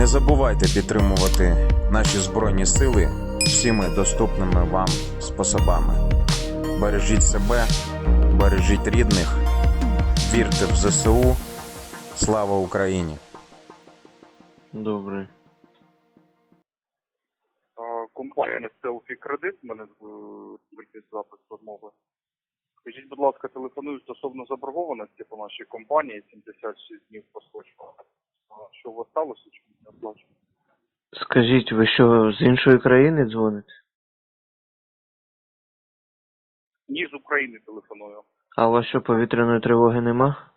Не забувайте підтримувати наші Збройні Сили всіми доступними вам способами. Бережіть себе, бережіть рідних, вірте в ЗСУ. Слава Україні! Добре. А, Компанія Селфі Кредит, мене звертить запис розмови. Скажіть, будь ласка, телефоную стосовно заборгованості по нашій компанії 76 днів просрочено. А Що у вас сталося, чому не оплачено? Скажіть, ви що з іншої країни дзвоните? Ні, з України телефоную. А у вас що повітряної тривоги нема?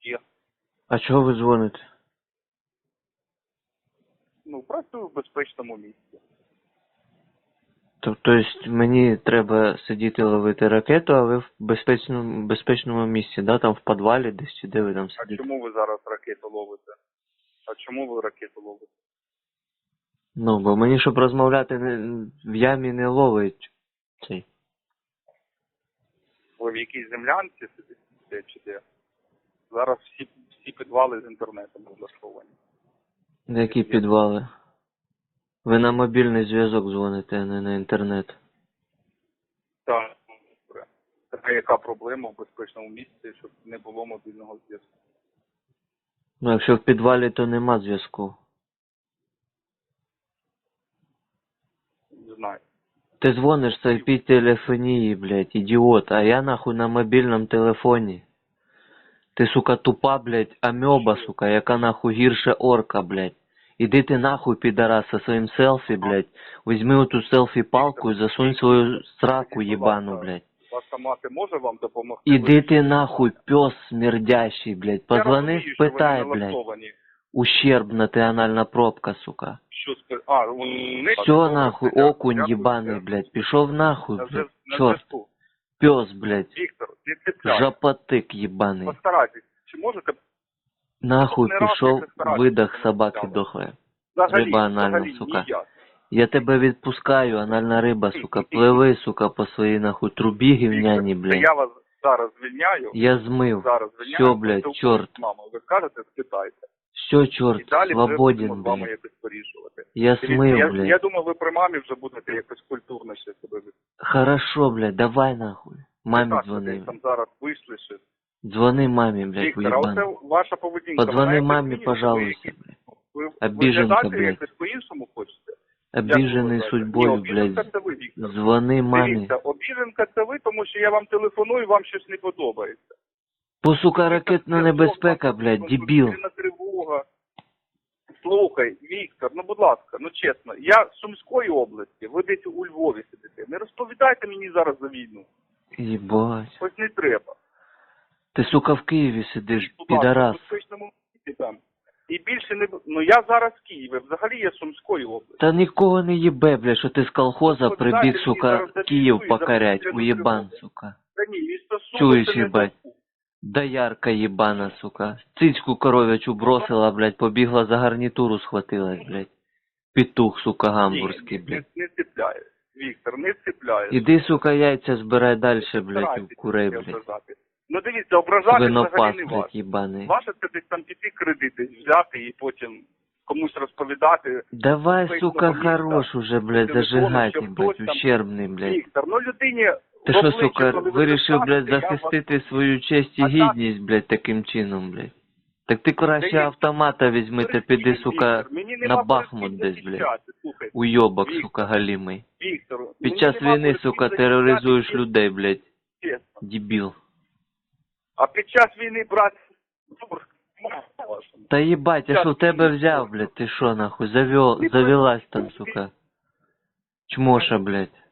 Є. А чого ви дзвоните? Ну, працюю в безпечному місці. Тобто есть мені треба сидіти ловити ракету, а ви в безпечному, безпечному місці, да? Там в підвалі десь чи де ви там А сидите? чому ви зараз ракету ловите? А чому ви ракету ловите? Ну, бо мені, щоб розмовляти, не, в ямі не ловить цей. Ви в якійсь землянці сидите чи де? Зараз всі, всі підвали з інтернетом облаштовані. Які підвали? Ви на мобільний зв'язок дзвоните, а не на інтернет. Так. Така яка проблема в безпечному місці, щоб не було мобільного зв'язку? Ну, якщо в підвалі, то нема зв'язку. Не знаю. Ты звонишь с IP телефонии, блядь, идиот, а я нахуй на мобільному телефоні. Ти, сука, тупа, блядь, амеба, сука, яка нахуй гірше орка, блядь. Іди ти нахуй, підарас, со своїм селфі, блядь. Візьми оту селфі-палку і засунь свою сраку єбану, блядь. Ваша мати може вам допомогти? Іди ти нахуй, пес смердящий, блядь. Позвони, спитай, блядь. Ущербна ти анальна пробка, сука. Що спи... А, вони... Все нахуй, окунь дякую. блядь. Пішов нахуй, блядь. Чорт, пес, блядь. Віктор, не цепляй. Жопотик єбаний. Постарайтесь. Чи можете Нахуй пішов, видах собаки дохле. Риба анальна, сука. Я тебе відпускаю, анальна риба, сука. Пливи, сука, по своїй нахуй трубі гівняні, блядь. Я вас зараз звільняю. Я змив. Зараз звільняю. Все, блядь, чорт. з мамою. Ви скажете, спитайте. Все, чорт, свободен, блядь. Я смив, я, блядь. я думаю, ви при мамі вже будете якось культурно ще себе. Хорошо, блядь, давай нахуй. Мамі дзвони. Там зараз вийшли ще. Дзвони мамі, блядь, Віктор, а оце ваша поведінка. Подзвони мамі, пожалуйста, блядь. Ви Обіженка, виглядаєте блядь. якось по-іншому хочете? Обіжений Як ви судьбою, вважаєте? Ні, обіженка блядь. це ви, Віктор. Дзвони мамі. Дивіться, обіженка це ви, тому що я вам телефоную, вам щось не подобається. Бо, сука, ракетна небезпека, блядь, дебіл. Повітряна тривога. Слухай, Віктор, ну будь ласка, ну чесно, я з Сумської області, ви десь у Львові сидите. Не розповідайте мені зараз за війну. Єбать. Ось не треба. Ти, сука, в Києві сидиш, підарас. в. І більше не... Ну я зараз в Києві, взагалі я Сумської області. Та нікого не їбе, бля, що ти з колхоза прибіг, сука, Київ покорять, уєбан, сука. Та ні, місто Суми Чуєш, їбать? Доярка єбана, сука. Цицьку коров'ячу бросила, блядь, побігла за гарнітуру схватилась, блядь. Петух, сука, гамбурзький, блядь. Не, не цепляє. Віктор, не цепляє. Іди, сука, яйця збирай далі, блядь, у курей, блядь. Ну дивіться, ображати взагалі не ваше. їбаний. Ваше це десь там піти кредити взяти і потім комусь розповідати. Давай, сука, хорош уже, блядь, щоб блядь, ущербний, блядь. Віктор, ну людині Ти що, сука, вирішив, блядь, вас- захистити свою честь і гідність, блядь, таким чином, блядь? Так ти краще автомата візьми та піди, сука, на Бахмут десь, блядь. уйобок, сука, галімий. Під час війни, сука, тероризуєш людей, блядь, дебіл. А під час війни брати дур, вашому. Та їбать, я що в тебе взяв, блядь, ти що, нахуй, завел, завелась там, сука. Чмоша, блядь.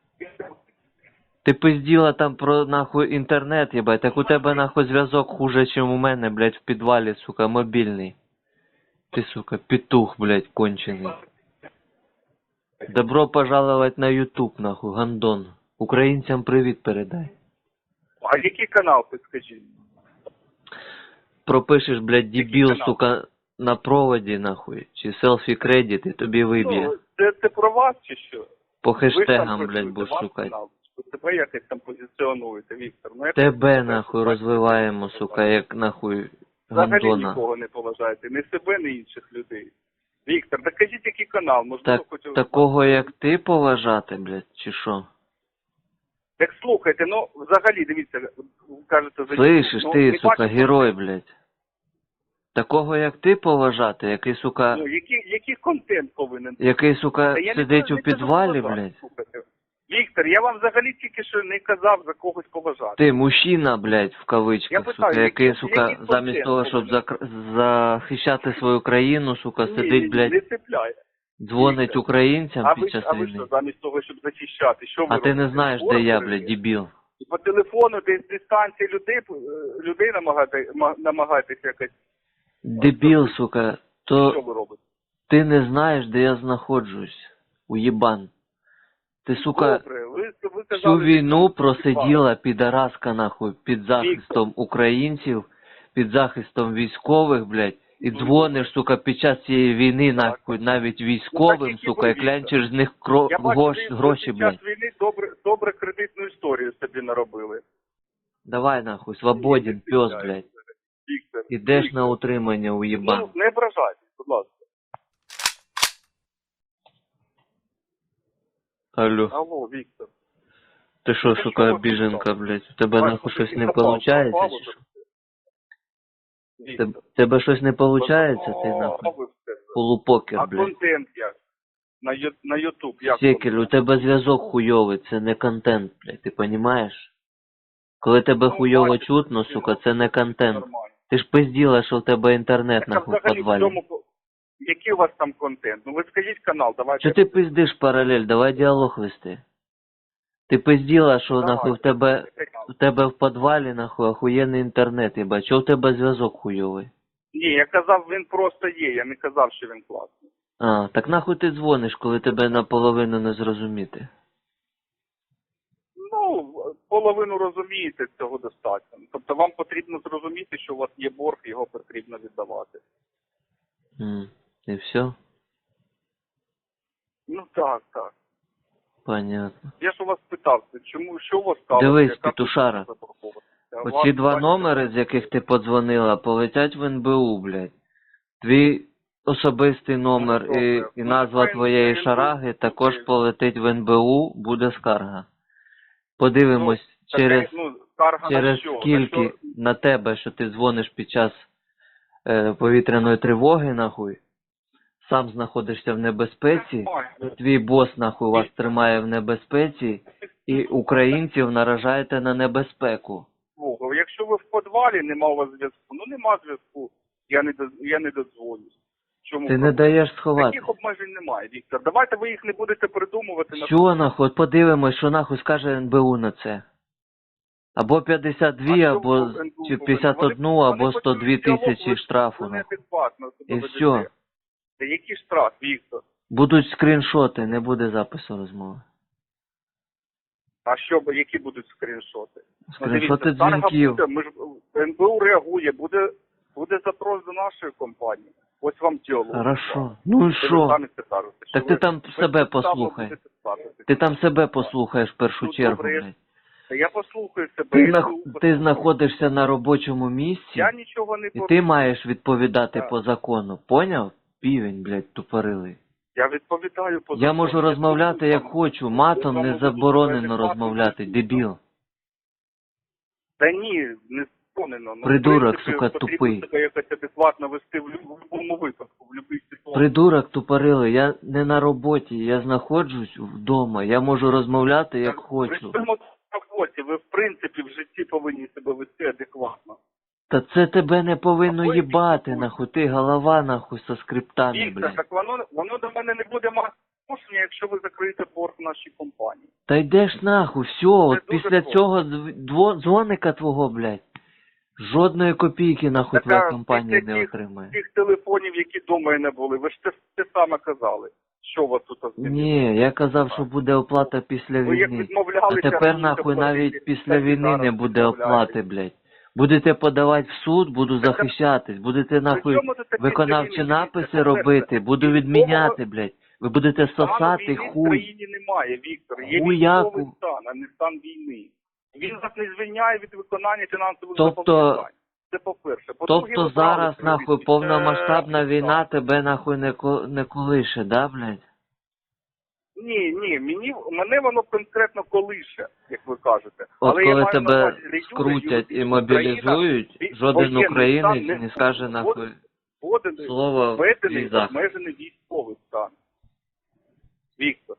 Ти пизділа там про нахуй інтернет, їбать, так у тебе нахуй зв'язок хуже, чим у мене, блядь, в підвалі, сука, мобільний. Ти, сука, петух, блядь, кончений. Добро пожаловать на Ютуб, нахуй, гандон. Українцям привіт передай. А який канал, підскажіть? Пропишеш, блядь, дебіл, сука, на проводі, нахуй, чи селфі кредит, і тобі виб'є. Ну, це, це про вас чи що? По хештегам, блядь, будеш шукати. себе якось там позиціонуєте, Віктор. Ну, я Тебе так нахуй розвиваємо, сука, як нахуй Взагалі гандона. нікого не поважаєте, ні себе, ні інших людей. Віктор, так кажіть, який канал, можливо, Так, хоч... такого як ти поважати, блядь, чи що? Так слухайте, ну, взагалі, дивіться, кажете, за Слышиш, ну, ти, не сука, бачите, герой, блядь. Такого як ти поважати, який, сука, Ну, який, який контент повинен бути? який, сука, Та я не сидить кажу- у не кажу підвалі, поважати, блядь. слухайте. Віктор, я вам взагалі тільки що не казав за когось поважати. Ти мужчина, блядь, в Я кавичках, питаю, сука, який, який- сука, який замість того, щоб зак- захищати свою країну, сука, Ні, сидить, блядь, не цепляє. Дзвонить українцям А під ви, час а ви війни. що, замість того, щоб захищати, що ви А ти не знаєш, де я, блядь, дебіл. І по телефону десь дистанції людей, людей намагати, ма- якось. Дебіл, сука, Що то ви робите? ти не знаєш, де я знаходжусь. Уєбан. Ти, сука, Добре, ви, ви всю казали, війну просиділа підараска, нахуй, під захистом українців, під захистом військових, блядь, і Ну, дзвониш, сука, під час цієї війни, нахуй, навіть військовим, сука, і клянчиш з них кро... Я бачу, гош... ви гроші, під блядь. час війни добре, добре кредитну історію собі наробили. Давай, нахуй, свободен, Ні, пес, блядь. Віктор. Ідеш на утримання, уєбан. Ну, не ображайтесь, будь ласка. Алло. Алло, Віктор. Ти що, Ти сука, що, біженка, блядь? У тебе нахуй щось не запал чи що? Віктор. Теб- Тебе щось не получається, ти нахуй? Полупокер, А блядь. контент як? На, ю, на YouTube як? Секель, у тебе зв'язок хуйовий, це не контент, блядь, ти понімаєш? Коли тебе Ну, хуйово бачиш, чутно, ти, сука, це не контент. Нормально. Ти ж пизділа, що в тебе інтернет Так, а нахуй в взагалі в підвалі. цьому, який у вас там контент? Ну ви скажіть канал, давайте. Що ти пиздиш паралель? Давай діалог вести. Ти пизділа, що Давай. нахуй в тебе в тебе в підвалі нахуй охуєнний інтернет, їбать. Чого в тебе зв'язок хуйовий? Ні, я казав, він просто є, я не казав, що він класний. А, так нахуй ти дзвониш, коли тебе наполовину не зрозуміти. Ну, половину розумієте, цього достатньо. Тобто вам потрібно зрозуміти, що у вас є борг, його потрібно віддавати. М, І все? Ну так, так. Понятно. Я ж у вас питав, чому що у вас сталося? Дивись, Яка петушара. Оці два бачите, номери, з яких ти подзвонила, полетять в НБУ, блядь. Твій особистий номер Ну, і, добре. і Ну, назва нехай твоєї НБУ шараги також буде. полетить в НБУ, буде скарга. Подивимось Так, через, ну, скарга на через що? На скільки що? на тебе, що ти дзвониш під час е, повітряної тривоги, нахуй. Сам знаходишся в небезпеці, твій бос нахуй вас тримає в небезпеці, і українців наражаєте на небезпеку. Якщо ви в підвалі, нема у вас зв'язку, ну нема зв'язку, я не доз- я не додзвонюсь. Чому Ти не даєш сховати. Таких обмежень немає, Віктор. Давайте ви їх не будете придумувати Що нахуй? От подивимось, що нахуй скаже НБУ на це. Або 52, А або НБУ чи 51, Вони- або вони 102 тисячі штрафу. І все. Та який штраф, Віктор? Будуть скріншоти, не буде запису розмови. А що, які будуть скріншоти? Ну, Скріншоти дивіться, дзвінків. Буде, ми ж, НБУ реагує, буде, буде запрос до нашої компанії. Ось вам діалог. Хорошо. Ну і що? самі це що Так ти ви там себе послухай. Ти там себе послухаєш в першу Ну, чергу, добре, я- послухаю себе. Ти. НБУ ти знаходишся на робочому місці, Я нічого не і ти маєш відповідати Так. по закону. Поняв? Півень, блядь, тупорилий. Я відповідаю по Я закону. можу розмовляти як хочу, матом не заборонено розмовляти, дебіл. Та ні, не заборонено. Ну, в Придурок, принципі, сука, потрібно тупий. себе якось адекватно вести в будь-якому випадку, в будь-якій ситуації. Придурок тупорилий, я не на роботі, я знаходжусь вдома, я можу розмовляти як хочу. роботі ви, в принципі, в житті повинні себе вести адекватно. Та це тебе не повинно їбати, нахуй, ти голова нахуй со скриптами, Віктор, блядь. так воно, воно до мене не буде мати відношення, якщо ви закриєте борг в нашій компанії. Та йдеш нахуй, все, от дуже після просто. цього дв- дво- дзвоника твого, блядь, жодної копійки нахуй Так, твоя компанія не тих- отримає. Тих телефонів, які до мене були, ви ж те, те саме казали. Що у вас тут змінилося? Ні, я казав, що буде оплата після Ви як війни. А відмовлялися тепер нахуй навіть після війни не буде оплати, блядь. Будете подавати в суд, буду захищатись, будете нахуй виконавчі написи робити, буду відміняти, блядь. Ви будете сосати війни в країні немає, Віктор. Є Хуяку. військовий стан, а не стан війни. Він вас не звільняє від виконання фінансових Тобто- зобов'язань. Це по-перше. По-друге, Тобто ви правильно зараз, нахуй, кажете, повномасштабна війна тебе нахуй не, ко- не колише, да, блядь? Ні, ні, мені мене воно конкретно колише, як ви кажете. От Але я коли маю тебе увазі, де скрутять і мобілізують, Україна, жоден воєнний українець стан не скаже нахуй вводений, слово введений обмежений військовий стан. Віктор.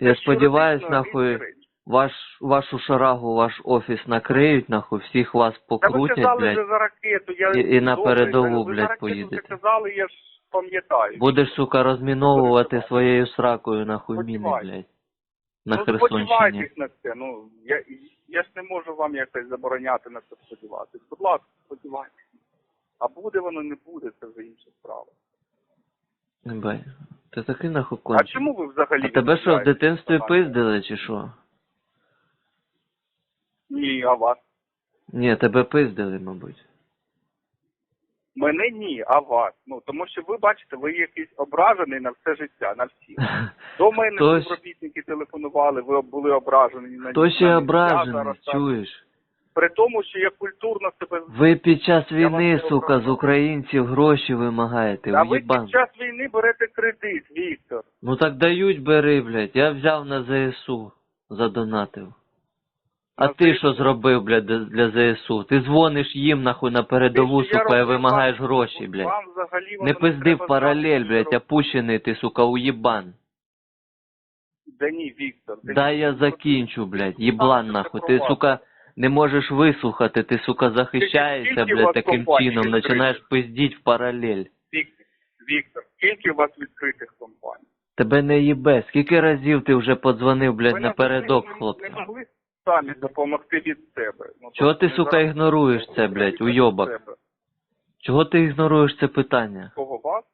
Я це сподіваюсь, нахуй, ваш, вашу шарагу, ваш офіс накриють, нахуй, всіх вас Та ви покрутять, казали блядь. вже за ракету, я і- і на передову, блядь, поїдете. казали, я ж пам'ятаю. Будеш, сука, розміновувати своєю сракою, нахуй, міни, Сподіваюсь. блядь. На ну, Херсонщині. сподівайтесь на це. Ну, я, я ж не можу вам якось забороняти на це сподіватися. Будь ласка, сподівайтесь. А буде воно, не буде, це вже інша справа. Бай. Ти такий нахуй А кончений. чому ви взагалі... А тебе що, в відмовляєтесь дитинстві від пиздили, чи що? Ні, а вас? Ні, тебе пиздили, мабуть. Мене ні, а вас. Ну, тому що ви бачите, ви якийсь ображений на все життя, на всіх. До мене Хтось- співробітники телефонували, ви були ображені на Хто ще на- ображений, зараз чуєш? При тому, що я культурно себе Ви під час війни, сука, з українців гроші вимагаєте, А ви під час війни берете кредит, Віктор. Ну так дають, бери, блядь. Я взяв на ЗСУ, задонатив. А ти що зробив, блядь, для- для ЗСУ? Ти дзвониш їм нахуй на передову, сука, і вимагаєш гроші, блядь. Не пизди в паралель, блядь, опущений ти, сука, уїбан. Да ні, Віктор. Дай я закінчу, блядь, їблан нахуй. Ти, сука, не можеш вислухати, ти, сука, захищаєшся, блядь, таким чином, починаєш пиздіть в паралель. Віктор, скільки у вас відкритих компаній? Тебе не їбе. Скільки разів ти вже подзвонив, блядь, напередок не- самі допомогти від себе. Ну, Чого тобто ти, сука, ігноруєш це, блядь, себе. Чого ти ігноруєш це питання? Кого вас?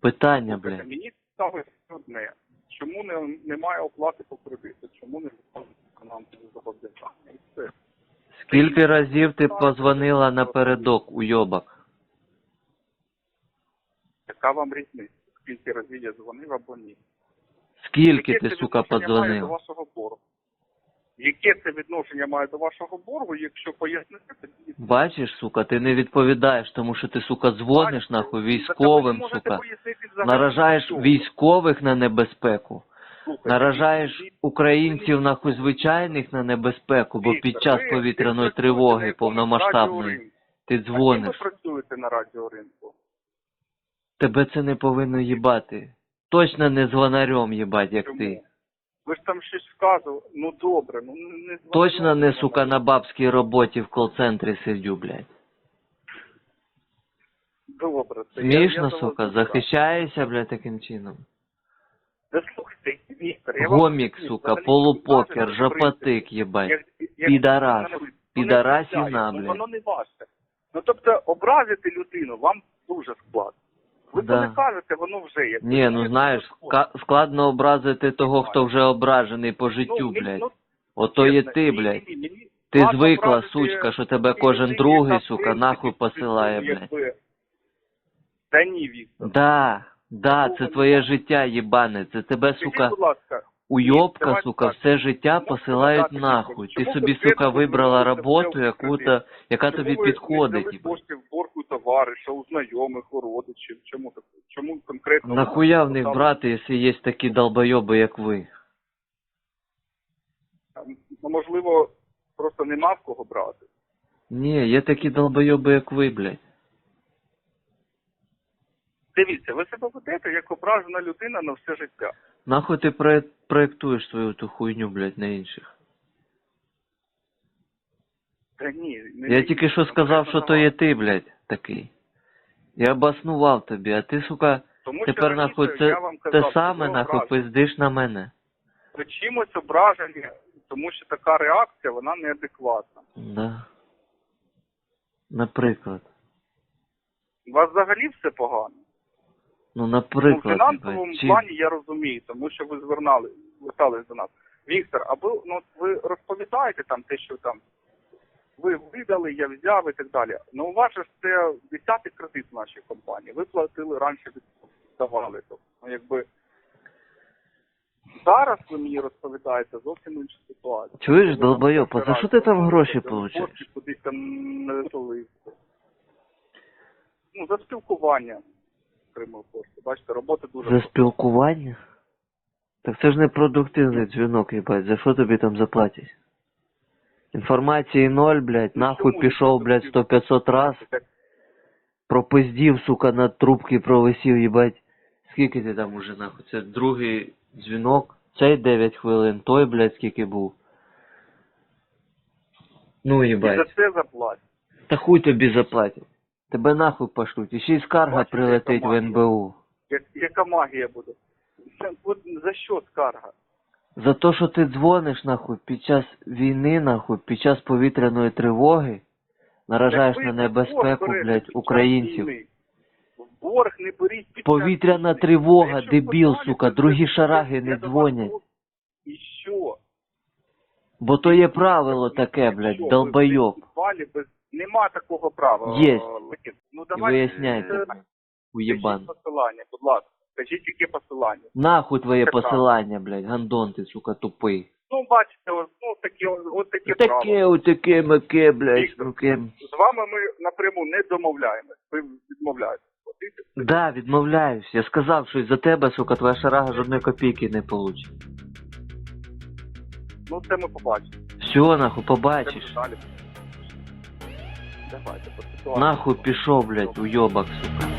Питання, блядь. Мені цікавить одне. Чому не, немає оплати по кредиту? Чому не виконують фінансові зобов'язання? І все. Скільки разів ти позвонила напередок, уйобок? Яка вам різниця? Скільки разів я дзвонив або ні? Скільки ти, сука, до подзвонив? вашого боргу? Яке це відношення має до вашого боргу, якщо пояснити, тоді... Бачиш, сука, ти не відповідаєш, тому що ти, сука, дзвониш, нахуй, не військовим, сука. Наражаєш військових на небезпеку. Слухайте, Наражаєш українців, нахуй, звичайних на небезпеку, бо під час повітряної тривоги повномасштабної ти А ви дзвониш. працюєте на радіоринку? Тебе це не повинно їбати. Точно не звонарем їбать, як Чому? ти. Ви ж там щось вказували. Ну добре, ну не Точно не, сука, на бабській роботі в кол-центрі сидю, блядь. Добре, це я- я сука, не захищаєшся, блядь, таким чином. Да слухайте, Віктор, я вам Гомік, сука, взагалі, полупокер, жопатик, як- як- Підарас. ну, не Підарасіна, ну, блядь. Воно не ваше. Ну тобто образити людину вам дуже складно. Ви Да. коли кажете, воно вже є. Ні, ну знаєш, складно образити того, хто вже ображений по життю, мені- блядь. ну, Ото є ти, ні, блядь. ні, ні, Ти звикла, сучка, що тебе кожен другий, сука, нахуй посилає, блядь. Та ні, Віктор. Да, да, це твоє життя, їбане. Це тебе, сука, уйобка, сука, все життя посилають нахуй. Ти собі, сука, вибрала роботу, яку-то, яка тобі підходить. не їбать. взяли кошти в борг у товариша, у знайомих, у родичів? Чому так? Чому конкретно? Нахуя в них брати, якщо є такі долбойоби, як ви? Ну, можливо, просто нема в кого брати. Ні, є такі долбойоби, як ви, блядь. Дивіться, ви себе ведете як ображена людина на все життя. Нахуй ти про- проєктуєш свою ту хуйню, блядь, на інших? Та ні. не Я ви. тільки що сказав, що то є ти, блядь, такий. Я обоснував тобі, а ти, сука, Тому що тепер раніше нахуй я це вам те саме, нахуй, пиздиш на мене. Ви чимось ображені, тому що така реакція, вона неадекватна. Да. Наприклад. У вас взагалі все погано. Ну, Ну, в фінансовому блядь, чим? плані я розумію, тому що ви звернали, звертались до нас. Віктор, аби ну ви розповідаєте там те, що там ви видали, я взяв і так далі. Ну, у вас же це десятий кредит в нашій компанії. Ви платили раніше віддавали. Тобто, ну, якби зараз ви мені розповідаєте зовсім іншу ситуацію. Чуєш, Ви долбойоб, а за що ти там гроші получаєш? Кудись там не. Ну, за спілкування отримав кошти. Бачите, роботи дуже За спілкування? Так це ж не продуктивний дзвінок, їбать, за що тобі там заплатять? Інформації ноль, блядь, нахуй чому пішов, блядь, такі? 100-500 раз, пропиздів, сука, на трубки провисів, їбать. Скільки ти там уже, нахуй? Це другий дзвінок, цей 9 хвилин, той, блядь, скільки був. Ну, І за їбать. це заплатять. Та хуй тобі заплатять. Тебе нахуй пошлють. І ще й скарга Бачите, прилетить яка в магія. НБУ. Як, яка магія буде? Це, от за що скарга? За те, що ти дзвониш, нахуй, під час війни, нахуй, під час повітряної тривоги, наражаєш Так на небезпеку, берете блядь, під час українців. війни. В борг не беріть під час Повітряна війни. тривога, Якщо дебіл, подалі, сука, то другі це- шараги не до вас дзвонять. І що? Бо то є правило таке, блядь, долбойоб. в без... Нема такого права. Є. Ну давайте. виясняйте, е, уєбан. Скажіть посилання, будь ласка. Скажіть, яке посилання. Нахуй твоє Це посилання, блядь, гандон ти, сука, тупий. Ну, бачите, ось, ну, такі, от таке Таке, право. отаке, маке, блядь, Віктор, руке. З вами ми напряму не домовляємось. Ви відмовляєтесь. платити. Да, відмовляюсь. Я сказав, що за тебе, сука, твоя шарага жодної копійки не получить. Ну, це ми побачимо. Все, нахуй, Це побачиш. ми далі. Нахуй пішов, блядь, уйобок, сука.